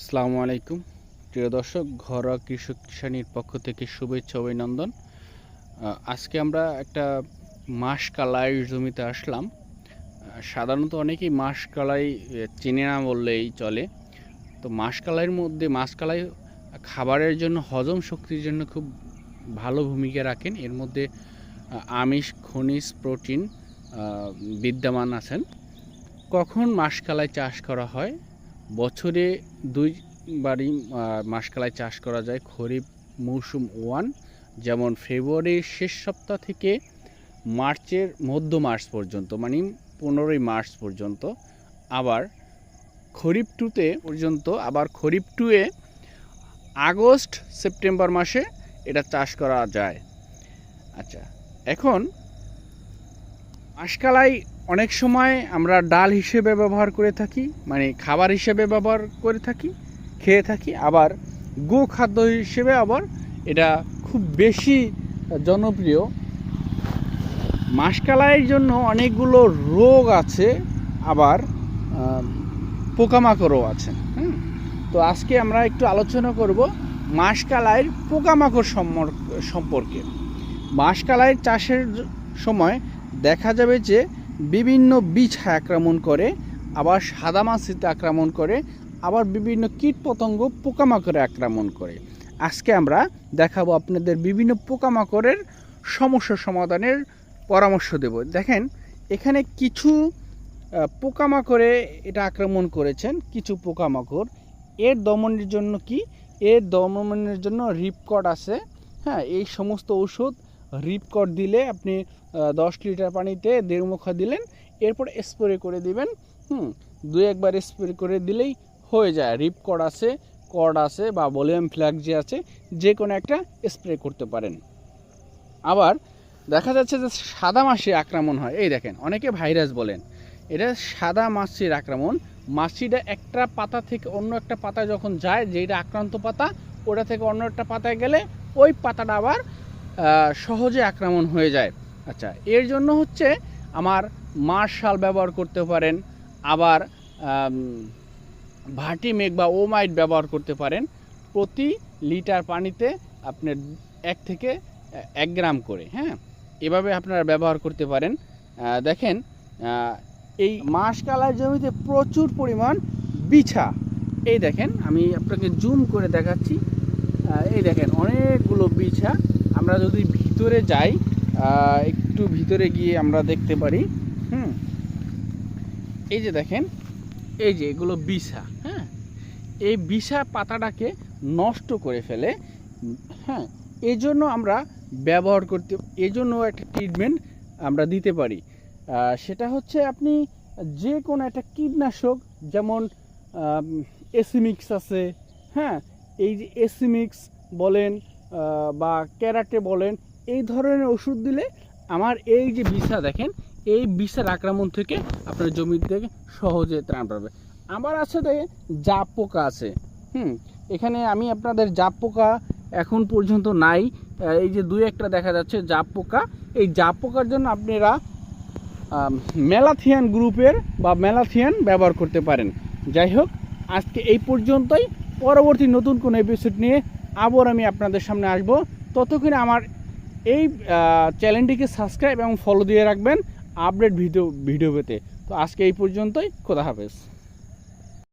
আসসালামু আলাইকুম। প্রিয় দর্শক, ঘরোয়া কৃষক কিষানির পক্ষ থেকে শুভেচ্ছা অভিনন্দন। আজকে আমরা একটা মাস কালাই জমিতে আসলাম। সাধারণত অনেকেই মাস কালাই চেনে না বললেই চলে। তো মাস কালাইয়ের মধ্যে, মাস কালাই খাবারের জন্য, হজম শক্তির জন্য খুব ভালো ভূমিকা রাখেন। এর মধ্যে আমিষ, খনিজ, প্রোটিন বিদ্যমান আছেন। কখন মাসকালাই চাষ করা হয়? বছরে দুইবারই আহ, মাসকালাই চাষ করা যায় খরিফ মৌসুম ওয়ান যেমন ফেব্রুয়ারির শেষ সপ্তাহ থেকে মার্চের মধ্য মাস পর্যন্ত মানে পনেরোই মার্চ পর্যন্ত। আবার খরিফ টুতে পর্যন্ত আবার খরিফ টুয়ে আগস্ট সেপ্টেম্বর মাসে এটা চাষ করা যায়। আচ্ছা এখন মাসকালাই অনেক সময় আমরা ডাল হিসেবে ব্যবহার করে থাকি মানে খাবার হিসেবে ব্যবহার করে থাকি, খেয়ে থাকি, আবার গো খাদ্য হিসেবে আবার এটা খুব বেশি জনপ্রিয়। মাসকালাইয়ের জন্য অনেকগুলো রোগ আছে, আবার পোকামাকড়ও আছে, হুম? তো আজকে আমরা একটু আলোচনা করব মাসকালাইয়ের পোকামাকড় সম্পর্কে। মাসকালাইয়ের চাষের সময় দেখা যাবে যে বিভিন্ন বিছা আক্রমণ করে, আবার সাদা মাছিতে আক্রমণ করে, আবার বিভিন্ন কীট পতঙ্গ পোকামাকড়ে আক্রমণ করে। আজকে আমরা দেখাবো আপনাদের বিভিন্ন পোকামাকড়ের সমস্যা সমাধানের পরামর্শ দেব। দেখেন, এখানে কিছু পোকামাকড়ে এটা আক্রমণ করেছেন, কিছু পোকামাকড়। এর দমনের জন্য কি? এর দমনের জন্য রিপকট আছে। হ্যাঁ এই সমস্ত ওষুধ রিপকট দিলে আপনি দশ লিটার পানিতে দেড় মুখা দিলেন, এরপর স্প্রে করে দিবেন, হুম দু একবার স্প্রে করে দিলেই হয়ে যায়। রিপকট আছে কড আছে বা ভলিউম ফ্ল্যাগ যে আছে, যে কোনো একটা স্প্রে করতে পারেন। আবার দেখা যাচ্ছে যে সাদা মাছির আক্রমণ হয়। এই দেখেন, অনেকে ভাইরাস বলেন। এটা সাদা মাছির আক্রমণ। মাছিটা একটা পাতা থেকে অন্য একটা পাতায় যখন যায় যেটা আক্রান্ত পাতা, ওটা থেকে অন্য একটা পাতায় গেলে ওই পাতাটা আবার সহজে আক্রমণ হয়ে যায়। আচ্ছা এর জন্য হচ্ছে আমার মার্শাল ব্যবহার করতে পারেন, আবার ভার্টিমেক বা ওমাইট ব্যবহার করতে পারেন। প্রতি লিটার পানিতে আপনার এক থেকে এক গ্রাম করে হ্যাঁ? এভাবে আপনারা ব্যবহার করতে পারেন। দেখেন এই মাসকালার জমিতে প্রচুর পরিমাণ বিছা। এই দেখেন, আমি আপনাকে জুম করে দেখাচ্ছি। এই দেখেন, অনেকগুলো বিছা। আমরা যদি ভিতরে যাই একটু ভিতরে গিয়ে আমরা দেখতে পারি, হুম, এই যে দেখেন, এই যে এগুলো বিছা হ্যাঁ এই বিছা পাতাটাকে নষ্ট করে ফেলে হ্যাঁ এই জন্য আমরা ব্যবহার করতে এই জন্য একটা ট্রিটমেন্ট আমরা দিতে পারি। সেটা হচ্ছে আপনি যে কোনো একটা কীটনাশক, যেমন এসিমিক্স আছে হ্যাঁ এই যে এসিমিক্স বলেন বা ক্যারাটে বলেন, এই ধরনের ওষুধ দিলে আমার এই যে বিছা দেখেন, এই বিষের আক্রমণ থেকে আপনার জমি থেকে সহজে ত্রাণ পাবে। আবার আছে দেখে জাপ পোকা আছে। হুম, এখানে আমি আপনাদের জাপ পোকা এখন পর্যন্ত নাই। এই যে দুই একটা দেখা যাচ্ছে, জাপ পোকা। এই জাপ পোকার জন্য আপনারা মেলাথিয়ান গ্রুপের বা মেলাথিয়ান ব্যবহার করতে পারেন। যাই হোক, আজকে এই পর্যন্তই। পরবর্তী নতুন কোনো এপিসোড নিয়ে আবার আমি আপনাদের সামনে আসব। ততক্ষণে আমার এই চ্যানেলটিকে সাবস্ক্রাইব এবং ফলো দিয়ে রাখবেন আপডেট ভিডিও ভিডিও পেতে। তো আজকে এই পর্যন্তই, খোদা হাফেজ।